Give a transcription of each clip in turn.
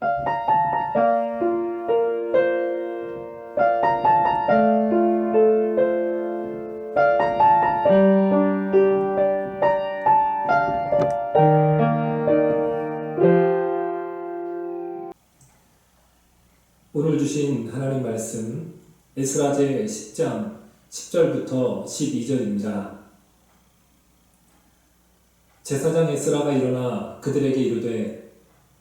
오늘 주신 하나님 말씀 에스라제 10장 10절부터 12절입니다. 제사장 에스라가 일어나 그들에게 이르되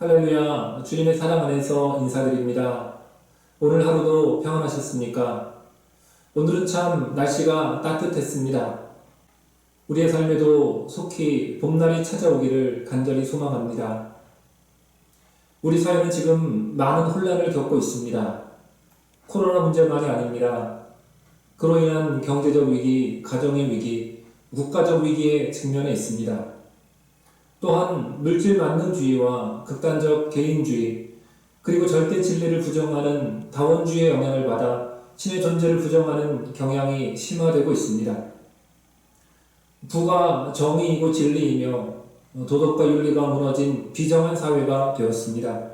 할렐루야. 주님의 사랑 안에서 인사드립니다. 오늘 하루도 평안하셨습니까? 오늘은 참 날씨가 따뜻했습니다. 우리의 삶에도 속히 봄날이 찾아오기를 간절히 소망합니다. 우리 사회는 지금 많은 혼란을 겪고 있습니다. 코로나 문제만이 아닙니다. 그로 인한 경제적 위기, 가정의 위기, 국가적 위기에 직면해 있습니다. 또한 물질 만능주의와 극단적 개인주의, 그리고 절대 진리를 부정하는 다원주의의 영향을 받아 신의 존재를 부정하는 경향이 심화되고 있습니다. 부가 정의이고 진리이며 도덕과 윤리가 무너진 비정한 사회가 되었습니다.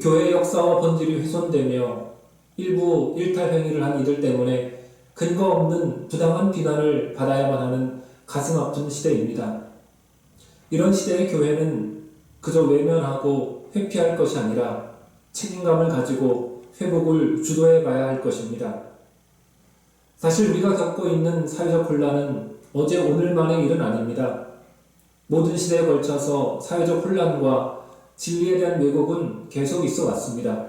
교회 역사와 본질이 훼손되며 일부 일탈 행위를 한 이들 때문에 근거 없는 부당한 비난을 받아야만 하는 가슴 아픈 시대입니다. 이런 시대의 교회는 그저 외면하고 회피할 것이 아니라 책임감을 가지고 회복을 주도해 가야 할 것입니다. 사실 우리가 겪고 있는 사회적 혼란은 어제 오늘만의 일은 아닙니다. 모든 시대에 걸쳐서 사회적 혼란과 진리에 대한 왜곡은 계속 있어 왔습니다.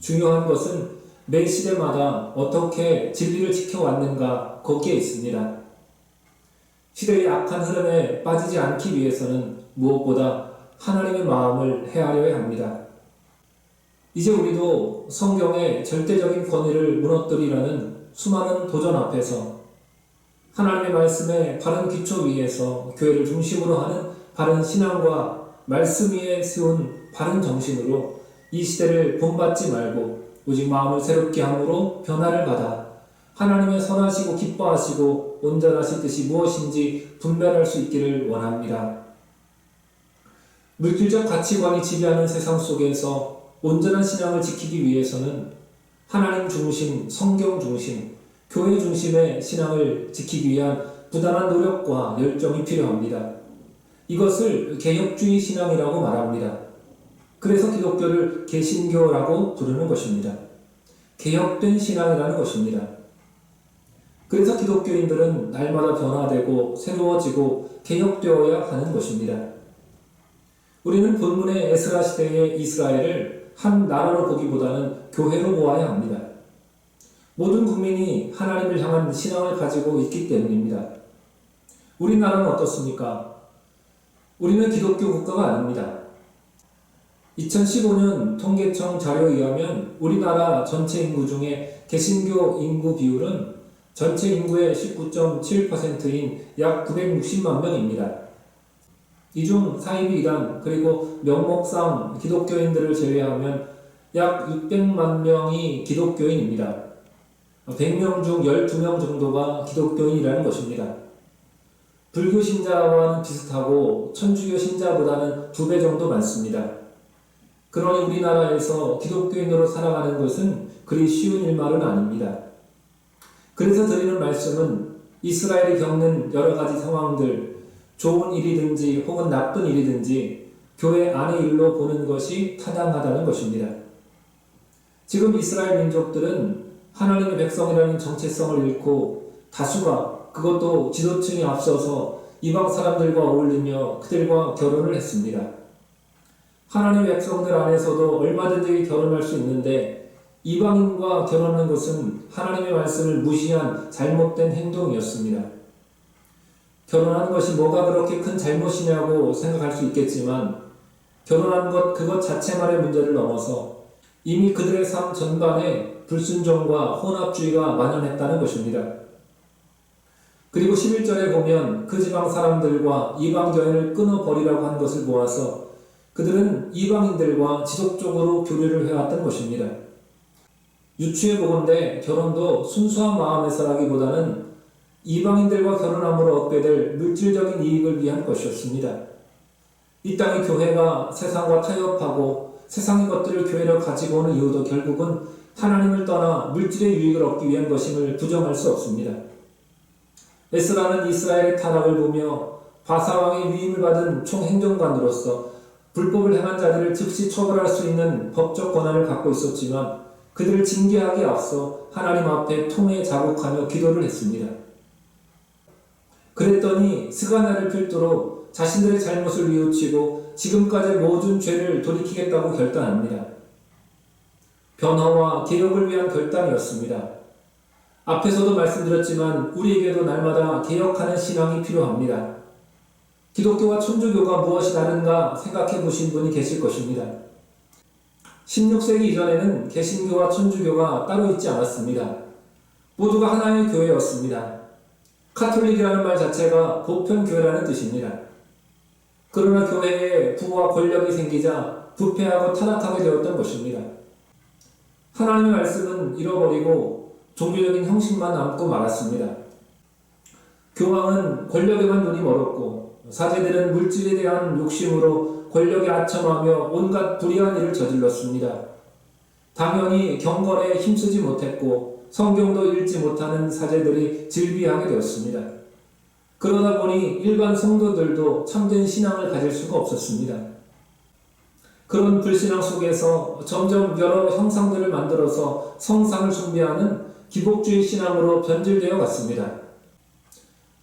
중요한 것은 매 시대마다 어떻게 진리를 지켜왔는가 거기에 있습니다. 시대의 악한 흐름에 빠지지 않기 위해서는 무엇보다 하나님의 마음을 헤아려야 합니다. 이제 우리도 성경의 절대적인 권위를 무너뜨리려는 수많은 도전 앞에서 하나님의 말씀의 바른 기초 위에서 교회를 중심으로 하는 바른 신앙과 말씀 위에 세운 바른 정신으로 이 시대를 본받지 말고 오직 마음을 새롭게 함으로 변화를 받아 하나님의 선하시고 기뻐하시고 온전하신 뜻이 무엇인지 분별할 수 있기를 원합니다. 물질적 가치관이 지배하는 세상 속에서 온전한 신앙을 지키기 위해서는 하나님 중심, 성경 중심, 교회 중심의 신앙을 지키기 위한 부단한 노력과 열정이 필요합니다. 이것을 개혁주의 신앙이라고 말합니다. 그래서 기독교를 개신교라고 부르는 것입니다. 개혁된 신앙이라는 것입니다. 그래서 기독교인들은 날마다 변화되고 새로워지고 개혁되어야 하는 것입니다. 우리는 본문의 에스라 시대의 이스라엘을 한 나라로 보기보다는 교회로 보아야 합니다. 모든 국민이 하나님을 향한 신앙을 가지고 있기 때문입니다. 우리나라는 어떻습니까? 우리는 기독교 국가가 아닙니다. 2015년 통계청 자료에 의하면 우리나라 전체 인구 중에 개신교 인구 비율은 전체 인구의 19.7%인 약 960만 명입니다. 이 중 사이비 이단 그리고 명목상 기독교인들을 제외하면 약 600만 명이 기독교인입니다. 100명 중 12명 정도가 기독교인이라는 것입니다. 불교 신자와는 비슷하고 천주교 신자보다는 두 배 정도 많습니다. 그러니 우리나라에서 기독교인으로 살아가는 것은 그리 쉬운 일만은 아닙니다. 그래서 드리는 말씀은 이스라엘이 겪는 여러 가지 상황들, 좋은 일이든지 혹은 나쁜 일이든지 교회 안의 일로 보는 것이 타당하다는 것입니다. 지금 이스라엘 민족들은 하나님의 백성이라는 정체성을 잃고 다수가 그것도 지도층이 앞서서 이방 사람들과 어울리며 그들과 결혼을 했습니다. 하나님의 백성들 안에서도 얼마든지 결혼할 수 있는데 이방인과 결혼하는 것은 하나님의 말씀을 무시한 잘못된 행동이었습니다. 결혼하는 것이 뭐가 그렇게 큰 잘못이냐고 생각할 수 있겠지만 결혼하는 것 그것 자체만의 문제를 넘어서 이미 그들의 삶 전반에 불순종과 혼합주의가 만연했다는 것입니다. 그리고 11절에 보면 그 지방 사람들과 이방 교회를 끊어버리라고 한 것을 모아서 그들은 이방인들과 지속적으로 교류를 해왔던 것입니다. 유추해 보건대 결혼도 순수한 마음에서라기보다는 이방인들과 결혼함으로 얻게 될 물질적인 이익을 위한 것이었습니다. 이 땅의 교회가 세상과 타협하고 세상의 것들을 교회로 가지고 오는 이유도 결국은 하나님을 떠나 물질의 유익을 얻기 위한 것임을 부정할 수 없습니다. 에스라는 이스라엘의 타락을 보며 바사왕의 위임을 받은 총행정관으로서 불법을 행한 자들을 즉시 처벌할 수 있는 법적 권한을 갖고 있었지만 그들을 징계하기에 앞서 하나님 앞에 통에 자복하며 기도를 했습니다. 그랬더니 스가냐를 필두로 자신들의 잘못을 뉘우치고 지금까지 모든 죄를 돌이키겠다고 결단합니다. 변화와 개혁을 위한 결단이었습니다. 앞에서도 말씀드렸지만 우리에게도 날마다 개혁하는 신앙이 필요합니다. 기독교와 천주교가 무엇이 다른가 생각해 보신 분이 계실 것입니다. 16세기 이전에는 개신교와 천주교가 따로 있지 않았습니다. 모두가 하나의 교회였습니다. 카톨릭이라는 말 자체가 보편교회라는 뜻입니다. 그러나 교회에 부와 권력이 생기자 부패하고 타락하게 되었던 것입니다. 하나님의 말씀은 잃어버리고 종교적인 형식만 남고 말았습니다. 교황은 권력에만 눈이 멀었고 사제들은 물질에 대한 욕심으로 권력에 아첨하며 온갖 불의한 일을 저질렀습니다. 당연히 경건에 힘쓰지 못했고 성경도 읽지 못하는 사제들이 즐비하게 되었습니다. 그러다 보니 일반 성도들도 참된 신앙을 가질 수가 없었습니다. 그런 불신앙 속에서 점점 여러 형상들을 만들어서 성상을 숭배하는 기복주의 신앙으로 변질되어 갔습니다.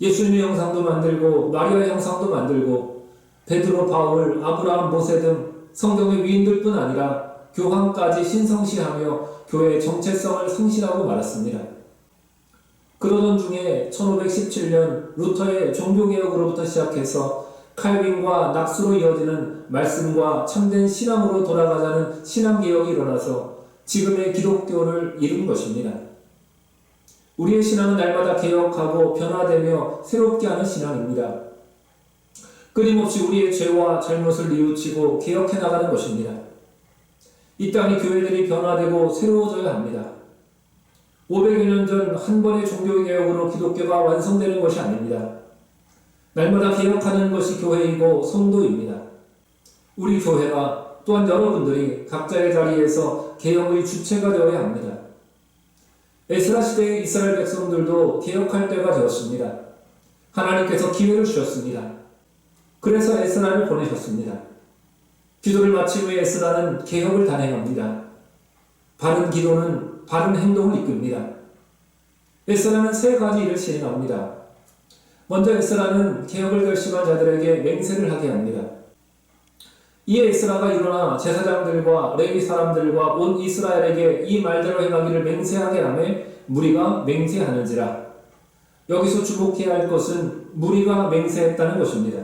예수님의 형상도 만들고 마리아의 형상도 만들고 베드로, 바울, 아브라함, 모세 등 성경의 위인들뿐 아니라 교황까지 신성시하며 교회의 정체성을 상실하고 말았습니다. 그러던 중에 1517년 루터의 종교개혁으로부터 시작해서 칼빈과 낙수로 이어지는 말씀과 참된 신앙으로 돌아가자는 신앙개혁이 일어나서 지금의 기독교를 이룬 것입니다. 우리의 신앙은 날마다 개혁하고 변화되며 새롭게 하는 신앙입니다. 끊임없이 우리의 죄와 잘못을 뉘우치고 개혁해 나가는 것입니다. 이 땅의 교회들이 변화되고 새로워져야 합니다. 500여 년 전 한 번의 종교개혁으로 기독교가 완성되는 것이 아닙니다. 날마다 개혁하는 것이 교회이고 성도입니다. 우리 교회가 또한 여러분들이 각자의 자리에서 개혁의 주체가 되어야 합니다. 에스라 시대의 이스라엘 백성들도 개혁할 때가 되었습니다. 하나님께서 기회를 주셨습니다. 그래서 에스라를 보내셨습니다. 기도를 마친 후에 에스라는 개혁을 단행합니다. 바른 기도는 바른 행동을 이끕니다. 에스라는 세 가지 일을 시행합니다. 먼저 에스라는 개혁을 결심한 자들에게 맹세를 하게 합니다. 이에 에스라가 일어나 제사장들과 레위 사람들과 온 이스라엘에게 이 말대로 행하기를 맹세하게 하매 무리가 맹세하는지라. 여기서 주목해야 할 것은 무리가 맹세했다는 것입니다.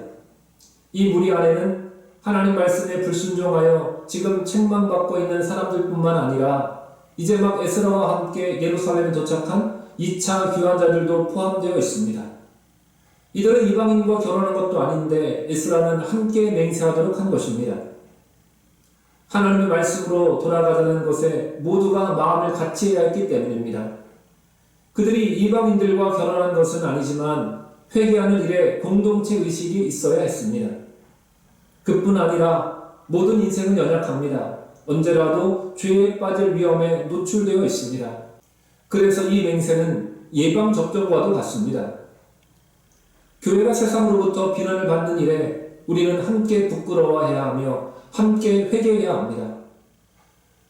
이 무리 안에는 하나님 말씀에 불순종하여 지금 책망받고 있는 사람들뿐만 아니라 이제 막 에스라와 함께 예루살렘에 도착한 2차 귀환자들도 포함되어 있습니다. 이들은 이방인과 결혼한 것도 아닌데 에스라는 함께 맹세하도록 한 것입니다. 하나님의 말씀으로 돌아가자는 것에 모두가 마음을 같이 해야 했기 때문입니다. 그들이 이방인들과 결혼한 것은 아니지만 회개하는 일에 공동체 의식이 있어야 했습니다. 그뿐 아니라 모든 인생은 연약합니다. 언제라도 죄에 빠질 위험에 노출되어 있습니다. 그래서 이 맹세는 예방 접종과도 같습니다. 교회가 세상으로부터 비난을 받는 일에 우리는 함께 부끄러워해야 하며 함께 회개해야 합니다.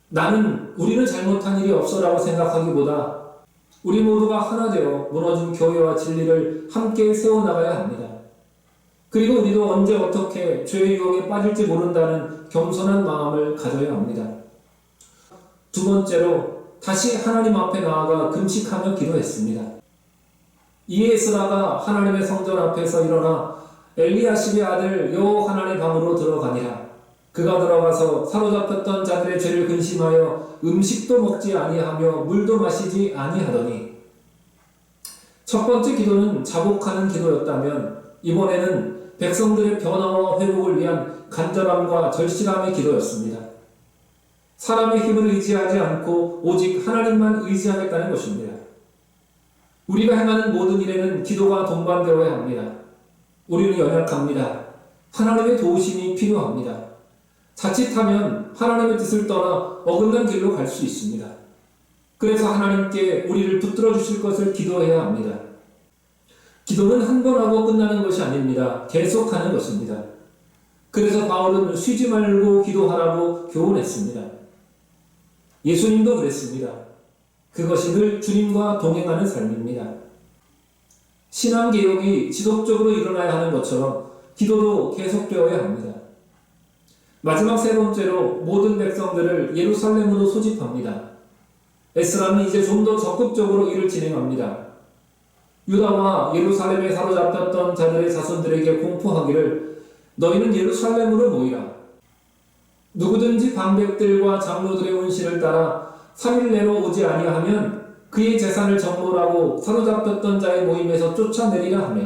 나는 우리는 잘못한 일이 없어라고 생각하기보다 우리 모두가 하나 되어 무너진 교회와 진리를 함께 세워나가야 합니다. 그리고 우리도 언제 어떻게 죄의 유혹에 빠질지 모른다는 겸손한 마음을 가져야 합니다. 두 번째로 다시 하나님 앞에 나아가 금식하며 기도했습니다. 이에스라가 하나님의 성전 앞에서 일어나 엘리야십의 아들 여호하나의 방으로 들어가니라. 그가 들어가서 사로잡혔던 자들의 죄를 근심하여 음식도 먹지 아니하며 물도 마시지 아니하더니 첫 번째 기도는 자복하는 기도였다면 이번에는 백성들의 변화와 회복을 위한 간절함과 절실함의 기도였습니다. 사람의 힘을 의지하지 않고 오직 하나님만 의지하겠다는 것입니다. 우리가 행하는 모든 일에는 기도가 동반되어야 합니다. 우리는 연약합니다. 하나님의 도우심이 필요합니다. 자칫하면 하나님의 뜻을 떠나 어긋난 길로 갈 수 있습니다. 그래서 하나님께 우리를 붙들어 주실 것을 기도해야 합니다. 기도는 한 번 하고 끝나는 것이 아닙니다. 계속하는 것입니다. 그래서 바울은 쉬지 말고 기도하라고 교훈했습니다. 예수님도 그랬습니다. 그것이 늘 주님과 동행하는 삶입니다. 신앙 개혁이 지속적으로 일어나야 하는 것처럼 기도도 계속되어야 합니다. 마지막 세 번째로 모든 백성들을 예루살렘으로 소집합니다. 에스라는 이제 좀 더 적극적으로 일을 진행합니다. 유다와 예루살렘에 사로잡혔던 자들의 자손들에게 공포하기를 너희는 예루살렘으로 모이라. 누구든지 방백들과 장로들의 운신을 따라 3일 내로 오지 아니하면 그의 재산을 정몰하고 사로잡혔던 자의 모임에서 쫓아내리라 하며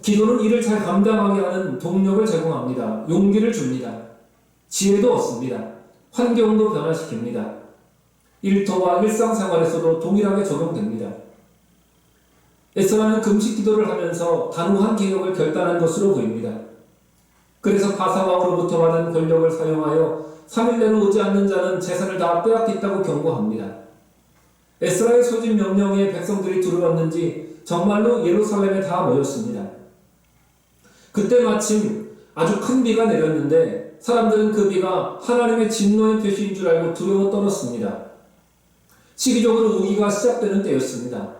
기도는 이를 잘 감당하게 하는 동력을 제공합니다. 용기를 줍니다. 지혜도 얻습니다. 환경도 변화시킵니다. 일터와 일상생활에서도 동일하게 적용됩니다. 에스라는 금식 기도를 하면서 단호한 개혁을 결단한 것으로 보입니다. 그래서 바사왕으로부터 받은 권력을 사용하여 3일 내로 오지 않는 자는 재산을 다 빼앗겠다고 경고합니다. 에스라의 소집 명령에 백성들이 두려웠는지 정말로 예루살렘에 다 모였습니다. 그때 마침 아주 큰 비가 내렸는데 사람들은 그 비가 하나님의 진노의 표시인 줄 알고 두려워 떨었습니다. 시기적으로 우기가 시작되는 때였습니다.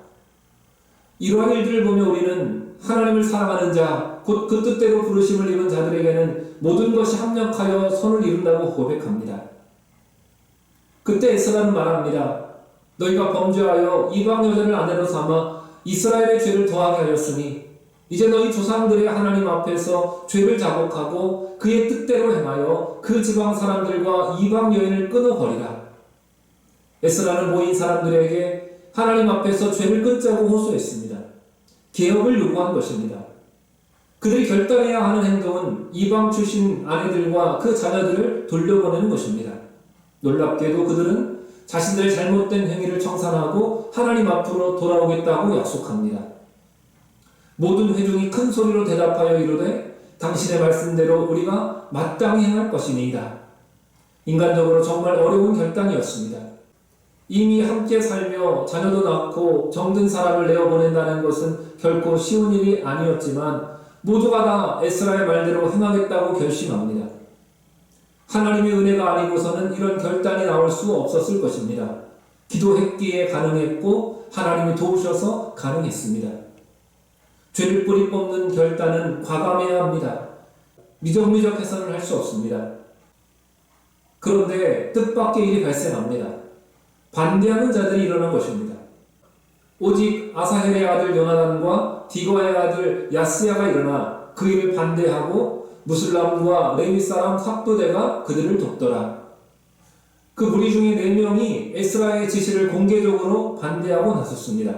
이러한 일들을 보며 우리는 하나님을 사랑하는 자, 곧 그 뜻대로 부르심을 입은 자들에게는 모든 것이 합력하여 선을 이룬다고 고백합니다. 그때 에스라는 말합니다. 너희가 범죄하여 이방 여자를 아내로 삼아 이스라엘의 죄를 더하게 하였으니 이제 너희 조상들의 하나님 앞에서 죄를 자복하고 그의 뜻대로 행하여 그 지방 사람들과 이방 여인을 끊어버리라. 에스라는 모인 사람들에게 하나님 앞에서 죄를 끊자고 호소했습니다. 개혁을 요구한 것입니다. 그들이 결단해야 하는 행동은 이방 출신 아내들과 그 자녀들을 돌려보내는 것입니다. 놀랍게도 그들은 자신들의 잘못된 행위를 청산하고 하나님 앞으로 돌아오겠다고 약속합니다. 모든 회중이 큰 소리로 대답하여 이르되 당신의 말씀대로 우리가 마땅히 행할 것이니이다. 인간적으로 정말 어려운 결단이었습니다. 이미 함께 살며 자녀도 낳고 정든 사람을 내어 보낸다는 것은 결코 쉬운 일이 아니었지만 모두가 다 에스라의 말대로 행하겠다고 결심합니다. 하나님의 은혜가 아니고서는 이런 결단이 나올 수 없었을 것입니다. 기도했기에 가능했고 하나님이 도우셔서 가능했습니다. 죄를 뿌리 뽑는 결단은 과감해야 합니다. 미적미적 해서는 할 수 없습니다. 그런데 뜻밖의 일이 발생합니다. 반대하는 자들이 일어난 것입니다. 오직 아사헬의 아들 요나단과 디거의 아들 야스야가 일어나 그 일을 반대하고 무슬람과 레위 사람 삽도대가 그들을 돕더라. 그 무리 중에 네 명이 에스라의 지시를 공개적으로 반대하고 나섰습니다.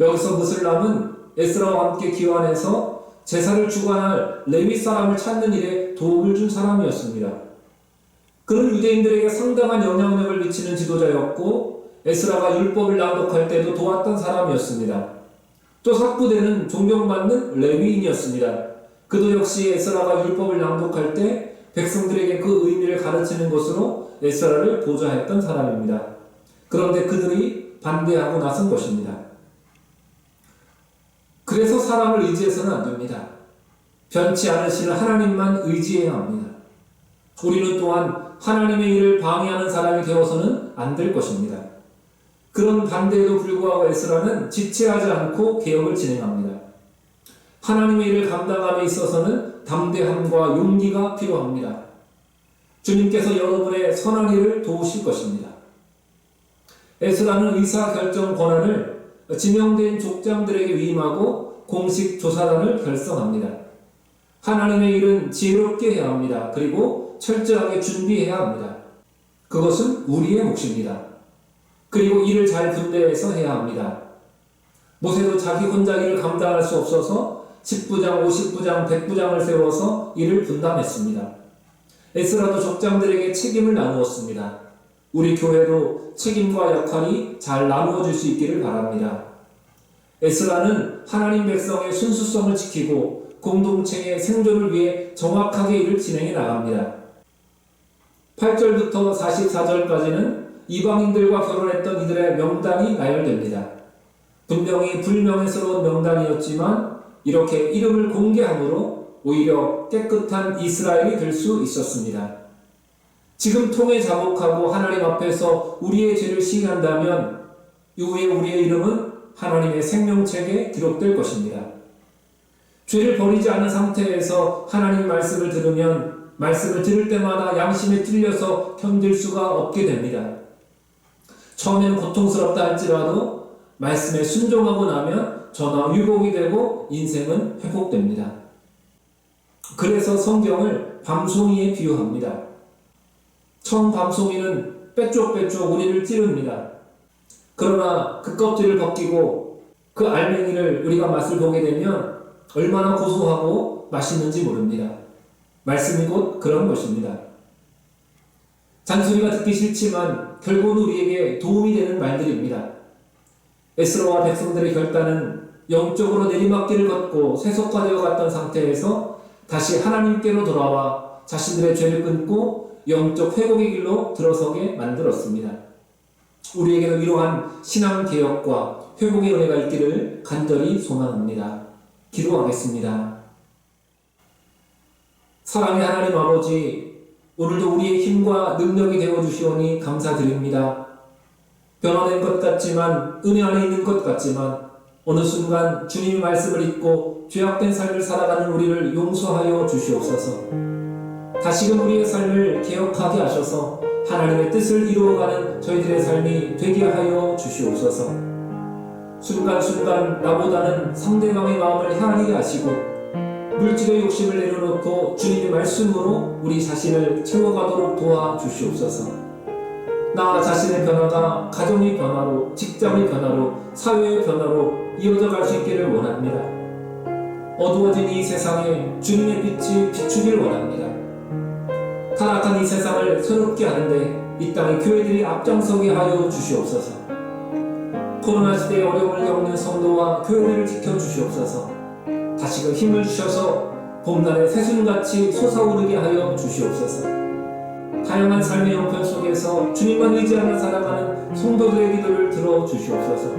여기서 무슬람은 에스라와 함께 기환해서 제사를 주관할 레위 사람을 찾는 일에 도움을 준 사람이었습니다. 그는 유대인들에게 상당한 영향력을 미치는 지도자였고 에스라가 율법을 낭독할 때도 도왔던 사람이었습니다. 또 삭부대는 존경받는 레위인이었습니다. 그도 역시 에스라가 율법을 낭독할 때 백성들에게 그 의미를 가르치는 것으로 에스라를 보좌했던 사람입니다. 그런데 그들이 반대하고 나선 것입니다. 그래서 사람을 의지해서는 안 됩니다. 변치 않으시는 하나님만 의지해야 합니다. 우리는 또한 하나님의 일을 방해하는 사람이 되어서는 안 될 것입니다. 그런 반대에도 불구하고 에스라는 지체하지 않고 개혁을 진행합니다. 하나님의 일을 감당함에 있어서는 담대함과 용기가 필요합니다. 주님께서 여러분의 선한 일을 도우실 것입니다. 에스라는 의사 결정 권한을 지명된 족장들에게 위임하고 공식 조사단을 결성합니다. 하나님의 일은 지혜롭게 해야 합니다. 그리고 철저하게 준비해야 합니다. 그것은 우리의 몫입니다. 그리고 일을 잘 분배해서 해야 합니다. 모세도 자기 혼자 일을 감당할 수 없어서 10부장, 50부장, 100부장을 세워서 일을 분담했습니다. 에스라도 족장들에게 책임을 나누었습니다. 우리 교회도 책임과 역할이 잘 나누어질 수 있기를 바랍니다. 에스라는 하나님 백성의 순수성을 지키고 공동체의 생존을 위해 정확하게 일을 진행해 나갑니다. 8절부터 44절까지는 이방인들과 결혼했던 이들의 명단이 나열됩니다. 분명히 불명예스러운 명단이었지만 이렇게 이름을 공개함으로 오히려 깨끗한 이스라엘이 될 수 있었습니다. 지금 통해 자복하고 하나님 앞에서 우리의 죄를 시인한다면 이후에 우리의 이름은 하나님의 생명책에 기록될 것입니다. 죄를 버리지 않은 상태에서 하나님 말씀을 들으면 말씀을 들을 때마다 양심에 찔려서 견딜 수가 없게 됩니다. 처음에는 고통스럽다 할지라도 말씀에 순종하고 나면 전화 유복이 되고 인생은 회복됩니다. 그래서 성경을 밤송이에 비유합니다. 처음 밤송이는 빼쪽빼쪽 우리를 찌릅니다. 그러나 그 껍질을 벗기고 그 알맹이를 우리가 맛을 보게 되면 얼마나 고소하고 맛있는지 모릅니다. 말씀이 곧 그런 것입니다. 잔소리가 듣기 싫지만 결국은 우리에게 도움이 되는 말들입니다. 에스로와 백성들의 결단은 영적으로 내리막길을 걷고 세속화되어 갔던 상태에서 다시 하나님께로 돌아와 자신들의 죄를 끊고 영적 회복의 길로 들어서게 만들었습니다. 우리에게는 이러한 신앙 개혁과 회복의 은혜가 있기를 간절히 소망합니다. 기도하겠습니다. 사랑의 하나님 아버지, 오늘도 우리의 힘과 능력이 되어 주시오니 감사드립니다. 변화된 것 같지만 은혜 안에 있는 것 같지만 어느 순간 주님의 말씀을 잊고 죄악된 삶을 살아가는 우리를 용서하여 주시옵소서. 다시금 우리의 삶을 개혁하게 하셔서 하나님의 뜻을 이루어가는 저희들의 삶이 되게 하여 주시옵소서. 순간순간 나보다는 상대방의 마음을 향하게 하시고 물질의 욕심을 내려놓고 주님의 말씀으로 우리 자신을 채워가도록 도와주시옵소서. 나 자신의 변화가 가정의 변화로, 직장의 변화로, 사회의 변화로 이어져 갈 수 있기를 원합니다. 어두워진 이 세상에 주님의 빛이 비추길 원합니다. 타락한 이 세상을 새롭게 하는데 이 땅의 교회들이 앞장서게 하여 주시옵소서. 코로나 시대의 어려움을 겪는 성도와 교회들을 지켜주시옵소서. 다시금 힘을 주셔서 봄날의 새순같이 솟아오르게 하여 주시옵소서. 다양한 삶의 형편 속에서 주님만 의지하며 살아가는 성도들의 기도를 들어 주시옵소서.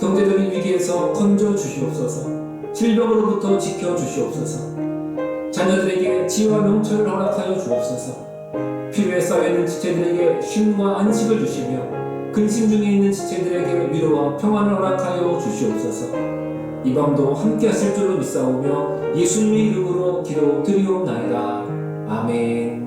경제적인 위기에서 건져 주시옵소서. 질병으로부터 지켜 주시옵소서. 자녀들에게 지혜와 명철을 허락하여 주옵소서. 필요에 쌓여 있는 지체들에게 쉼과 안식을 주시며 근심 중에 있는 지체들에게 위로와 평안을 허락하여 주시옵소서. 이 밤도 함께 하실 줄로 믿사오며 예수님의 이름으로 기도 드리옵나이다. 아멘.